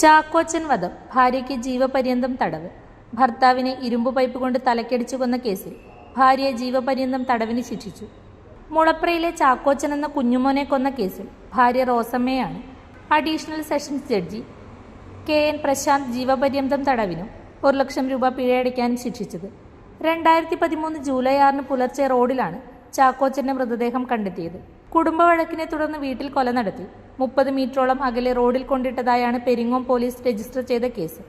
ചാക്കോച്ചൻ വധം ഭാര്യയ്ക്ക് ജീവപര്യന്തം തടവ്. ഭർത്താവിനെ ഇരുമ്പ് പൈപ്പ് കൊണ്ട് തലക്കടിച്ചു കൊന്ന കേസിൽ ഭാര്യയെ ജീവപര്യന്തം തടവിന് ശിക്ഷിച്ചു. മുളപ്രയിലെ ചാക്കോച്ചൻ എന്ന കുഞ്ഞുമോനെ കൊന്ന കേസിൽ ഭാര്യ റോസമ്മയാണ് additional sessions judge K N Prashanth ജീവപര്യന്തം തടവിനും ഒരു ലക്ഷം രൂപ പിഴയടയ്ക്കാനും ശിക്ഷിച്ചത്. രണ്ടായിരത്തി പതിമൂന്ന് ജൂലൈ ആറിന് പുലർച്ചെ റോഡിലാണ് ചാക്കോച്ചന്റെ മൃതദേഹം കണ്ടെത്തിയത്. കുടുംബ വഴക്കിനെ തുടർന്ന് വീട്ടിൽ കൊല നടത്തി. മുപ്പത് മീറ്ററോളം അകലെ റോഡിൽ കൊണ്ടിട്ടതായാണ് പെരിങ്ങോം പോലീസ് രജിസ്റ്റർ ചെയ്ത കേസ്.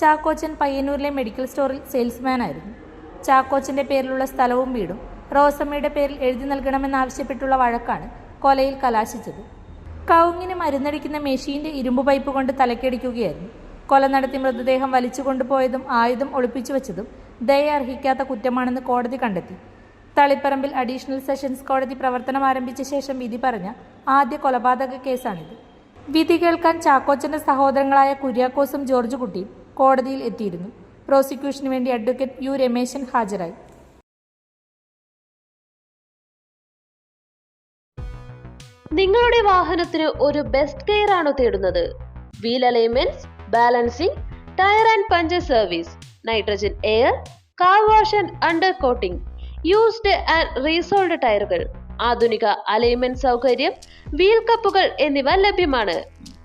ചാക്കോച്ചൻ പയ്യന്നൂരിലെ മെഡിക്കൽ സ്റ്റോറിൽ സെയിൽസ്മാനായിരുന്നു. ചാക്കോച്ചന്റെ പേരിലുള്ള സ്ഥലവും വീടും റോസമ്മയുടെ പേരിൽ എഴുതി നൽകണമെന്നാവശ്യപ്പെട്ടുള്ള വഴക്കാണ് കൊലയിൽ കലാശിച്ചത്. കൗങ്ങിന് മരുന്നടിക്കുന്ന മെഷീന്റെ ഇരുമ്പ് പൈപ്പ് കൊണ്ട് തലക്കടിക്കുകയായിരുന്നു. കൊല നടത്തി മൃതദേഹം വലിച്ചു കൊണ്ടുപോയതും ആയുധം ഒളിപ്പിച്ചു വച്ചതും ദയ അർഹിക്കാത്ത കുറ്റമാണെന്ന് കോടതി കണ്ടെത്തി. തളിപ്പറമ്പിൽ അഡീഷണൽ സെഷൻസ് കോടതി പ്രവർത്തനം ആരംഭിച്ച ശേഷം വിധി പറഞ്ഞ ആദ്യ കൊലപാതക കേസാണിത്. വിധി കേൾക്കാൻ ചാക്കോച്ചന്റെ സഹോദരങ്ങളായ കുര്യാക്കോസും ജോർജ് കുട്ടിയും കോടതിയിൽ എത്തിയിരുന്നു. പ്രോസിക്യൂഷന് വേണ്ടി അഡ്വക്കേറ്റ് യു രമേശൻ ഹാജരായി. നിങ്ങളുടെ വാഹനത്തിന് ഒരു ബെസ്റ്റ് കെയർ ആണോ തേടുന്നത്. Wheel alignments balancing tyre and puncture service nitrogen air car wash and undercoating used and resoled ടയറുകൾ ആധുനിക അലൈൻമെന്റ് സൗകര്യം വീൽ കപ്പുകൾ എന്നിവ ലഭ്യമാണ്.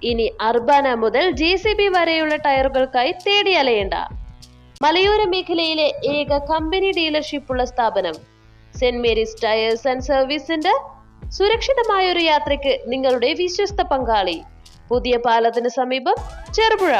ഇനി അർബാന മുതൽ ജെ സി ബി വരെയുള്ള ടയറുകൾക്കായി തേടി അലയേണ്ട. മലയോര മേഖലയിലെ ഏക കമ്പനി ഡീലർഷിപ്പുള്ള സ്ഥാപനം Saint Mary's Tyres and Service Centre സുരക്ഷിതമായ ഒരു യാത്രയ്ക്ക് നിങ്ങളുടെ വിശ്വസ്ത പങ്കാളി. പുതിയ പാലത്തിന് സമീപം ചെറുപുഴ.